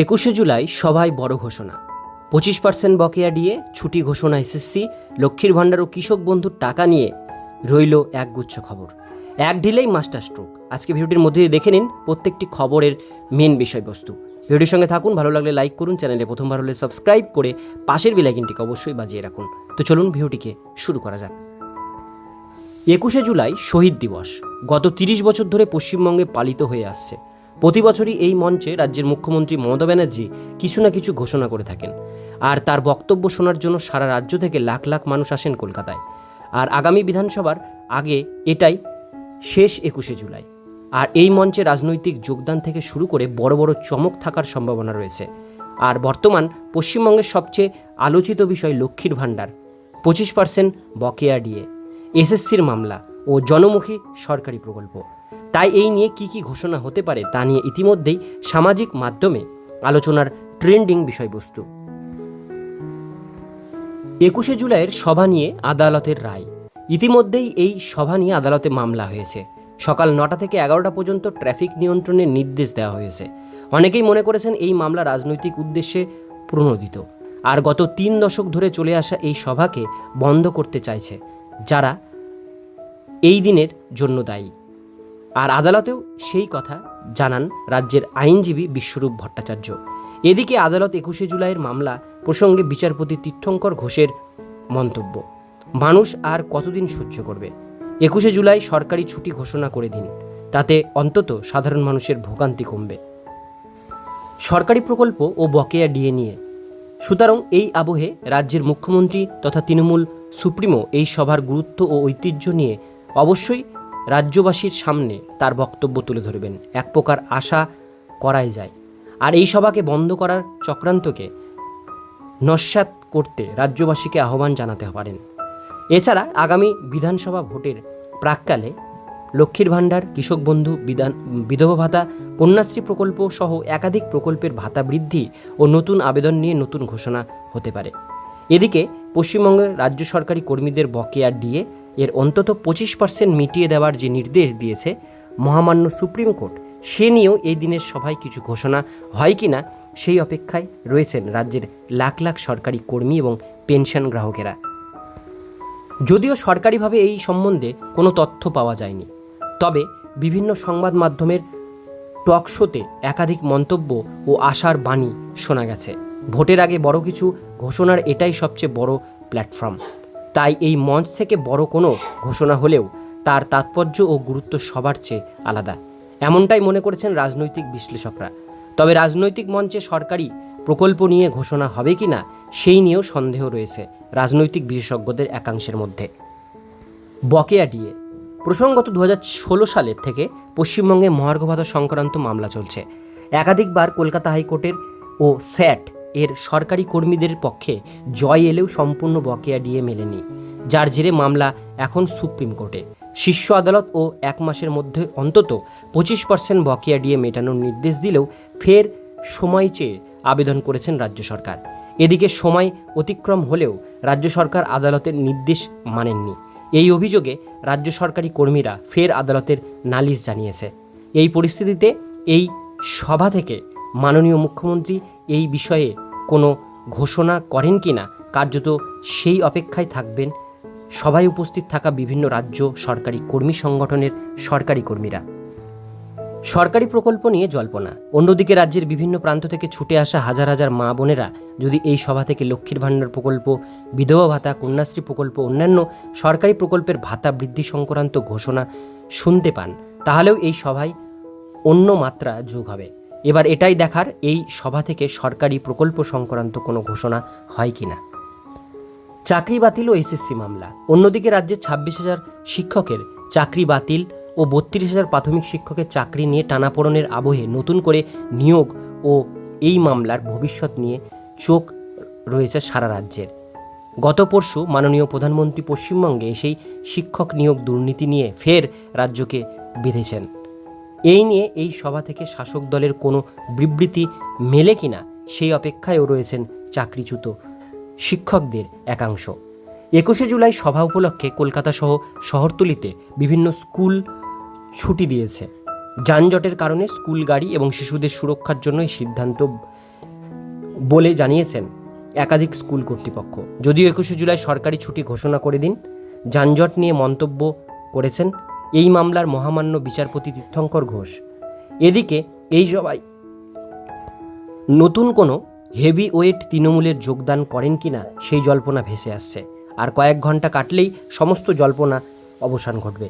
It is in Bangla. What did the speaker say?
একুশে জুলাই সবাই বড় ঘোষণা। পঁচিশ পার্সেন্ট বকেয়া দিয়ে ছুটি ঘোষণা এসএসসি, লক্ষ্মীর ভাণ্ডার ও কৃষক বন্ধুর টাকা নিয়ে রইল একগুচ্ছ খবর। এক ঢিলেই মাস্টার স্ট্রোক। আজকে ভিডিওটির মধ্যে দেখে নিন প্রত্যেকটি খবরের মেন বিষয়বস্তু। ভিডিওর সঙ্গে থাকুন, ভালো লাগলে লাইক করুন, চ্যানেলে প্রথমবার হলে সাবস্ক্রাইব করে পাশের বিলাইকিনটিকে অবশ্যই বাজিয়ে রাখুন। তো চলুন ভিডিওটিকে শুরু করা যাক। একুশে জুলাই শহীদ দিবস। গত তিরিশ বছর ধরে পশ্চিমবঙ্গে পালিত হয়ে আসছে। প্রতি বছরই এই মঞ্চে রাজ্যের মুখ্যমন্ত্রী মমতা ব্যানার্জি কিছু না কিছু ঘোষণা করে থাকেন। আর তার বক্তব্য শোনার জন্য সারা রাজ্য থেকে লাখ লাখ মানুষ আসেন কলকাতায়। আর আগামী বিধানসভার আগে এটাই শেষ একুশে জুলাই। আর এই মঞ্চে রাজনৈতিক যোগদান থেকে শুরু করে বড় বড় চমক থাকার সম্ভাবনা রয়েছে। আর বর্তমান পশ্চিমবঙ্গের সবচেয়ে আলোচিত বিষয় লক্ষ্মীর ভাণ্ডার, পঁচিশ পার্সেন্ট বকেয়া ডিএ, এসএসসির মামলা ও জনমুখী সরকারি প্রকল্প। তাই এই নিয়ে কি কি ঘোষণা হতে পারে তা নিয়ে ইতিমধ্যেই সামাজিক মাধ্যমে আলোচনার ট্রেন্ডিং বিষয়বস্তু। একুশে জুলাইয়ের সভা নিয়ে আদালতের রায়। ইতিমধ্যেই এই সভা নিয়ে আদালতে মামলা হয়েছে। সকাল নটা থেকে এগারোটা পর্যন্ত ট্রাফিক নিয়ন্ত্রণের নির্দেশ দেওয়া হয়েছে। অনেকেই মনে করেছেন এই মামলা রাজনৈতিক উদ্দেশ্যে প্রণোদিত। আর গত তিন দশক ধরে চলে আসা এই সভাকে বন্ধ করতে চাইছে যারা এই দিনের জন্য দায়ী। আর আদালতেও সেই কথা জানান রাজ্যের আইনজীবী বিশ্বরূপ ভট্টাচার্য। এদিকে আদালত একুশে জুলাইয়ের মামলা প্রসঙ্গে বিচারপতি তীর্থঙ্কর ঘোষের মন্তব্য। মানুষ আর কতদিন সহ্য করবে? একুশে জুলাই সরকারি ছুটি ঘোষণা করে দিন। তাতে অন্তত সাধারণ মানুষের ভোগান্তি কমবে। সরকারি প্রকল্প ও বকেয়া ডিএ নিয়ে। সুতরাং এই আবহে রাজ্যের মুখ্যমন্ত্রী তথা তৃণমূল সুপ্রিমো এই সভার গুরুত্ব ও ঐতিহ্য নিয়ে অবশ্যই রাজ্যবাসীর সামনে তার বক্তব্য তুলে ধরবেন। এক প্রকার আশা করাই যায়। আর এই সভাকে বন্ধ করার চক্রান্তকে নস্যাৎ করতে রাজ্যবাসীকে আহ্বান জানাতে পারেন। এছাড়া আগামী বিধানসভা ভোটের প্রাককালে লক্ষ্মীর ভাণ্ডার, কৃষক বন্ধু, বিধান, বিধবা ভাতা, কন্যাশ্রী প্রকল্প সহ একাধিক প্রকল্পের ভাতা বৃদ্ধি ও নতুন আবেদন নিয়ে নতুন ঘোষণা হতে পারে। এদিকে পশ্চিমবঙ্গের রাজ্য সরকারি কর্মীদের বকেয়া ডিএ এর অন্তত পঁচিশ পার্সেন্ট মিটিয়ে দেওয়ার যে নির্দেশ দিয়েছে মহামান্য সুপ্রিম কোর্ট, সে নিয়েও এই দিনের সভায় কিছু ঘোষণা হয় কি না সেই অপেক্ষায় রয়েছেন রাজ্যের লাখ লাখ সরকারি কর্মী এবং পেনশন গ্রাহকেরা। যদিও সরকারিভাবে এই সম্বন্ধে কোনো তথ্য পাওয়া যায়নি, তবে বিভিন্ন সংবাদ মাধ্যমের টক শোতে একাধিক মন্তব্য ও আশার বাণী শোনা গেছে। ভোটের আগে বড় কিছু ঘোষণার এটাই সবচেয়ে বড় প্ল্যাটফর্ম। তাই এই মঞ্চ থেকে বড় কোনো ঘোষণা হলেও তার তাৎপর্য ও গুরুত্ব সবার চেয়ে আলাদা। এমনটাই মনে করেছেন রাজনৈতিক বিশ্লেষকরা। তবে রাজনৈতিক মঞ্চে সরকারি প্রকল্প নিয়ে ঘোষণা হবে কি না সেই নিয়েও সন্দেহ রয়েছে রাজনৈতিক বিশেষজ্ঞদের একাংশের মধ্যে। বকেয়া ডিএ। প্রসঙ্গত দু হাজার ষোলো সালের থেকে পশ্চিমবঙ্গে মহার্ঘ সংক্রান্ত মামলা চলছে। একাধিকবার কলকাতা হাইকোর্টের ও স্যাট এর সরকারি কর্মীদের পক্ষে জয় এলেও সম্পূর্ণ বকেয়া ডিএ মেলেনি, যার জেরে মামলা এখন সুপ্রিম কোর্টে। শীর্ষ আদালত ও এক মাসের মধ্যে অন্তত পঁচিশ পার্সেন্ট বকেয়া ডিএ মেটানোর নির্দেশ দিলেও ফের সময় চেয়ে আবেদন করেছেন রাজ্য সরকার। এদিকে সময় অতিক্রম হলেও রাজ্য সরকার আদালতের নির্দেশ মানেননি। এই অভিযোগে রাজ্য সরকারি কর্মীরা ফের আদালতের নালিশ জানিয়েছে। এই পরিস্থিতিতে এই সভা থেকে মাননীয় মুখ্যমন্ত্রী এই বিষয়ে কোনো ঘোষণা করেন কিনা কার্যত সেই অপেক্ষায় থাকবেন। সভায় উপস্থিত থাকা বিভিন্ন রাজ্য সরকারি কর্মী সংগঠনের সরকারি কর্মীরা। সরকারি প্রকল্প নিয়ে জল্পনা। অন্যদিকে রাজ্যের বিভিন্ন প্রান্ত থেকে ছুটে আসা হাজার হাজার মা বোনেরা যদি এই সভা থেকে লক্ষ্মীর ভাণ্ডার প্রকল্প, বিধবা ভাতা, কন্যাশ্রী প্রকল্প, অন্যান্য সরকারি প্রকল্পের ভাতা বৃদ্ধি সংক্রান্ত ঘোষণা শুনতে পান, তাহলেও এই সভায় অন্য মাত্রা যোগ হবে। এবার এটাই দেখার এই সভা থেকে সরকারি প্রকল্প সংক্রান্ত কোনো ঘোষণা হয় কিনা চাকরি বাতিল ও এসএসসি মামলা। অন্যদিকে রাজ্যের ছাব্বিশ হাজার শিক্ষকের চাকরি বাতিল ও বত্রিশ হাজার প্রাথমিক শিক্ষকের চাকরি নিয়ে টানাপোড়নের আবহে নতুন করে নিয়োগ ও এই মামলার ভবিষ্যৎ নিয়ে চোখ রয়েছে সারা রাজ্যের। গত পরশু মাননীয় প্রধানমন্ত্রী পশ্চিমবঙ্গে এসেই শিক্ষক নিয়োগ দুর্নীতি নিয়ে ফের রাজ্যকে বেঁধেছেন। এই নিয়ে এই সভা থেকে শাসক দলের কোনো বিবৃতি মেলে কিনা সেই অপেক্ষায়ও রয়েছেন চাকরিচ্যুত শিক্ষকদের একাংশ। একুশে জুলাই সভা উপলক্ষে কলকাতা সহ শহরতলিতে বিভিন্ন স্কুল ছুটি দিয়েছে। যানজটের কারণে স্কুল গাড়ি এবং শিশুদের সুরক্ষার জন্য এই সিদ্ধান্ত বলে জানিয়েছেন একাধিক স্কুল কর্তৃপক্ষ। যদিও একুশে জুলাই সরকারি ছুটি ঘোষণা করে দিন, যানজট নিয়ে মন্তব্য করেছেন এই মামলার মহামান্য বিচারপতি তীর্থঙ্কর ঘোষ। এদিকে এই সবাই নতুন কোনো হেভি ওয়েট তৃণমূলের যোগদান করেন কি না সেই জল্পনা ভেসে আসছে। আর কয়েক ঘণ্টা কাটলেই সমস্ত জল্পনা অবসান ঘটবে।